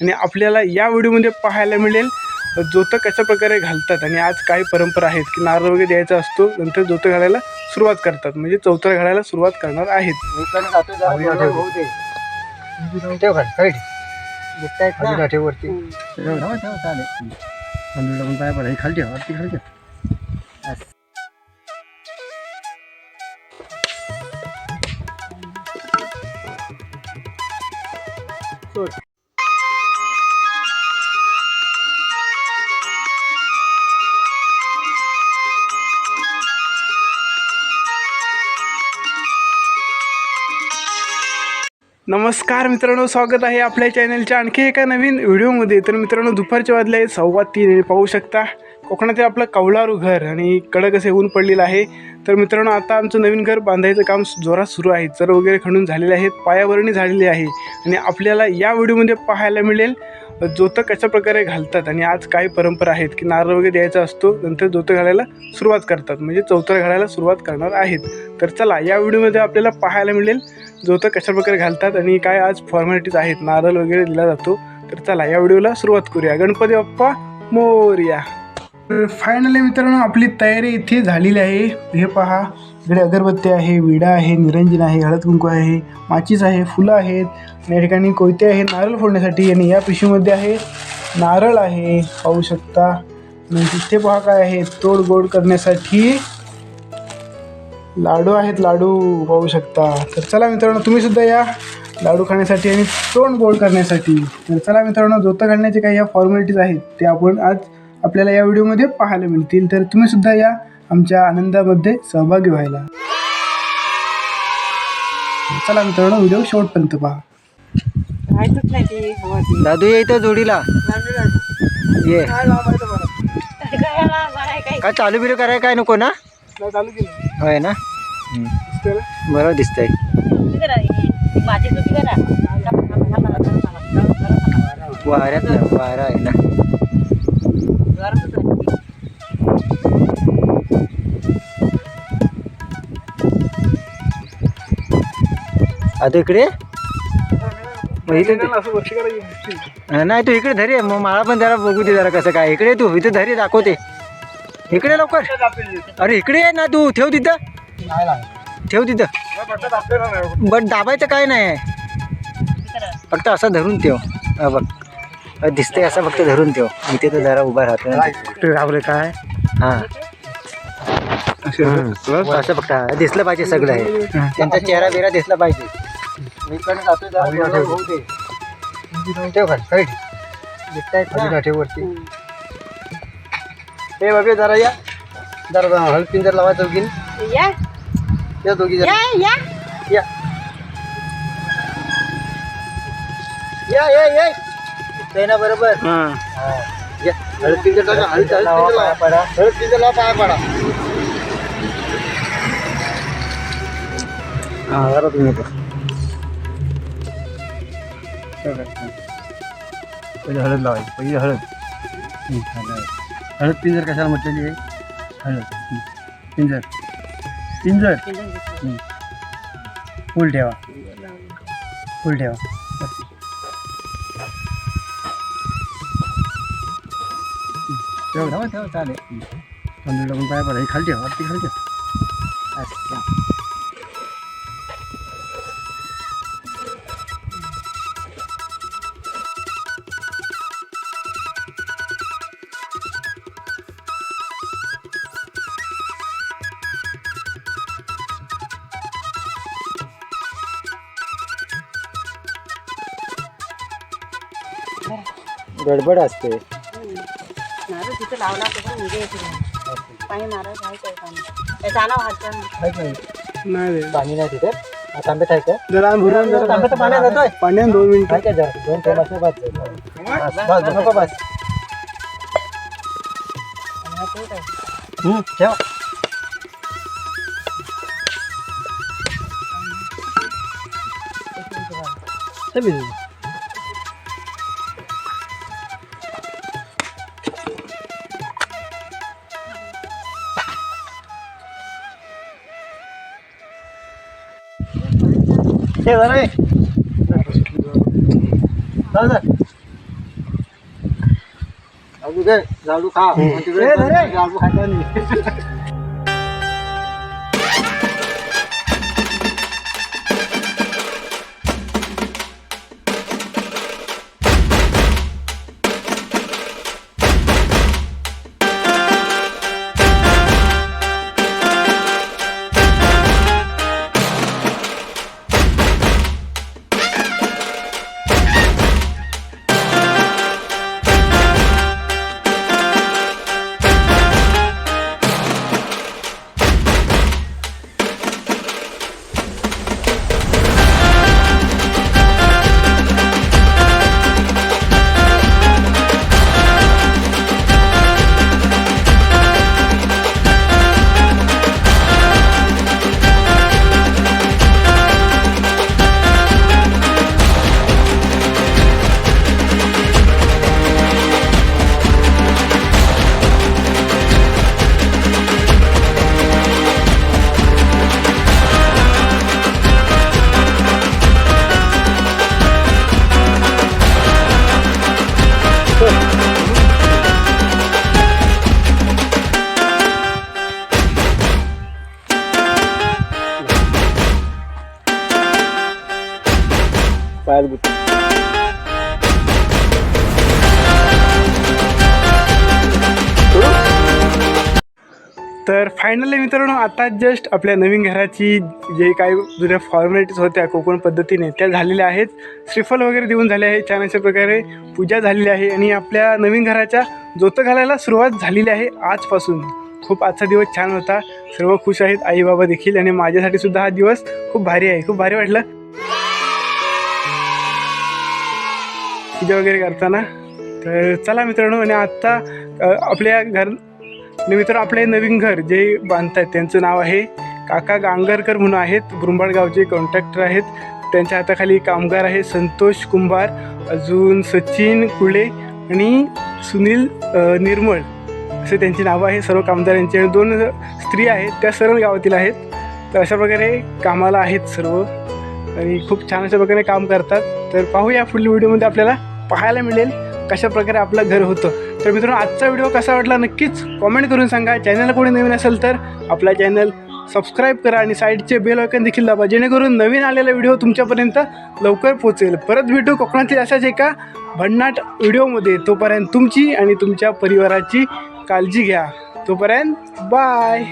आणि आपल्याला या व्हिडिओमध्ये पाहायला मिळेल जोतं कशा प्रकारे घालतात आणि आज काही परंपरा आहेत की नारळ वगैरे द्यायचा असतो नंतर जोतं घालायला सुरुवात करतात. म्हणजे चौथरा घालायला सुरुवात करणार आहेत. ठेव खाली खाली ठेव नमस्कार मित्रांनो स्वागत आहे आपल्या चॅनलच्या आणखी एका नवीन व्हिडिओमध्ये तर मित्रांनो दुपारचे वाजले आहेत सव्वा तीन पाहू शकता. कोकणातील आपलं कौलारू घर आणि कडक असे ऊन पडलेलं आहे. तर मित्रांनो आता आमचं नवीन घर बांधायचं काम जोरात सुरू आहे. चर वगैरे खणून झालेले आहेत पायावरणी झालेली आहे. आणि आपल्याला या व्हिडिओमध्ये पाहायला मिळेल जोतं कशा प्रकारे घालतात आणि आज काही परंपरा आहेत की नारळ वगैरे द्यायचा असतो नंतर जोतं घालायला सुरुवात करतात. म्हणजे चौथं घालायला सुरुवात करणार आहेत. तर चला या व्हिडिओमध्ये आपल्याला पाहायला मिळेल जोतं कशा प्रकारे घालतात आणि काय आज फॉर्मॅलिटीज आहेत. नारळ वगैरे दिला जातो. तर चला या व्हिडिओला सुरुवात करूया. गणपती बाप्पा मोर्या. फायनली मित्रांनो आपली तयारी इथे झालेली आहे. हे पहा. इकडे अगरबत्ती आहे विडा आहे निरंजन आहे हळद कुंकू आहे माचीस आहे फुलं आहेत. आणि या ठिकाणी कोयते आहे नारळ फोडण्यासाठी. आणि या पिशवीमध्ये आहे नारळ आहे. पाहू शकता. आणि तिथे पहा काय आहे तोड गोड करण्यासाठी लाडू आहेत लाडू पाहू शकता. तर चला मित्रांनो तुम्ही सुद्धा या लाडू खाण्यासाठी आणि तोंड गोड करण्यासाठी. तर चला मित्रांनो जोतं घालण्याचे काही या फॉर्मॅलिटीज आहेत ते आपण आज आपल्याला या व्हिडिओमध्ये पाहायला मिळतील. तर तुम्ही सुद्धा या आमच्या आनंदामध्ये सहभागी व्हायला. चला मित्रांनो व्हिडिओ शेवटपर्यंत पहा. राहायचंच नाही ती हवा ती. दादू ये इथं जोडीला. ये. काय चालू बिलू करायला काय नको ना? चालू केलं. होय ना? बरोबर दिसतंय वाऱ्यात ना वारा आहे ना. आता इकडे? मग इथे नाही तू इकडे धरी मग मला पण जरा बघू दे जरा कसं काय. इकडे तू इथे धरी दाखवते. इकडे लवकर. अरे इकडे ये ना तू. ठेव तिथं. ठेव तिथं. बट दाबायचं काय नाही. फक्त असं धरून ठेव. हा बघ. दिसतंय असं फक्त धरून ठेव. इथे तर जरा उभा राहतो घाबरे काय? हा. असं फक्त दिसलं पाहिजे सगळं हे. त्यांचा चेहरा बिरा दिसला पाहिजे. मी पण जातोय जरा बरोबर होऊ दे. ठेव खाली, ठेव. दिसतायत ना? ठेव वरती हे बाबे जरा या जरा हळद पिंजर लावा दोघी या या दोघी जरा या या या या या या दिसतंय ना बरोबर हा. या. हळद पिंजर लावा, हळद हळद पिंजर लावा. हळद पिंजर लावा पाया पडा हा जरा तुम्ही. पहिले हळद लावायची पहिले हळद. हळद. हळद पिंजर कशाला म्हटलेली आहे? हळद. पिंजर. पिंजर? फुल ठेवा. फुल ठेवा. ठेवा ठेवा चालेल. तांदूळ लागून पाय पडा. खाली ठेवा. वरती खाली ठेवा. अच्छा गडबड असते. नारळ तिथे लावला तर उद्या येते. पाणी नारळ घ्यायचं पाणी जाणं वाटतं नाही पाणी नाही तिथे. तांब्यात आहे का? जरा भरून जरा तांब्यात पाण्यात जातोय. पाण्यात दोन मिनिटं. आहे का जरा? दोन बस. बस नको बस. हम्म, ठेव. ठेव हे झालं रे झाडू खा. झाडू खायचा नाही पायाला गुत तर फायनली मित्रांनो आता जस्ट आपल्या नवीन घराची जे काही जुन्या फॉर्मॅलिटीज होत्या कोकण पद्धतीने त्या झालेल्या आहेत. श्रीफल वगैरे देऊन झाले आहे छान अशा प्रकारे पूजा झालेली आहे आणि आपल्या नवीन घराच्या जोतं घालायला सुरुवात झालेली आहे आजपासून. खूप आजचा दिवस छान होता. सर्व खुश आहेत आई बाबा देखील आणि माझ्यासाठी सुद्धा हा दिवस खूप भारी आहे. खूप भारी वाटलं. पूजा वगैरे करताना. तर चला मित्रांनो आणि आत्ता आपल्या घर आणि मित्र आपले नवीन घर जे बांधत आहेत त्यांचं नाव आहे काका गांगरकर म्हणून आहेत. ब्रुंबाड गावचे कॉन्ट्रॅक्टर आहेत. त्यांच्या हाताखाली कामगार आहे संतोष कुंभार अजून सचिन कुळे आणि सुनील निर्मळ असे त्यांची नावं आहे सर्व कामगारांची आणि दोन स्त्री आहेत त्या सर्व गावातील आहेत. तर अशा प्रकारे कामाला आहेत सर्व. आणि खूप छान अशा प्रकारे काम करतात. तर पाहूया पुढील व्हिडिओमध्ये आपल्याला. पाहायला मिळेल कशा प्रकारे आपलं घर होतं. तर मित्रांनो आजचा व्हिडिओ कसा वाटला नक्कीच कॉमेंट करून सांगा. चॅनल कोणी नवीन असेल तर आपला चॅनल सबस्क्राईब करा आणि साईडचे बेल आयकन देखील दाबा. जेणेकरून नवीन आलेला व्हिडिओ तुमच्यापर्यंत लवकर पोहोचेल. परत भेटू कोकणातील असाच एका भन्नाट व्हिडिओमध्ये. तोपर्यंत तुमची आणि तुमच्या परिवाराची काळजी घ्या. तोपर्यंत बाय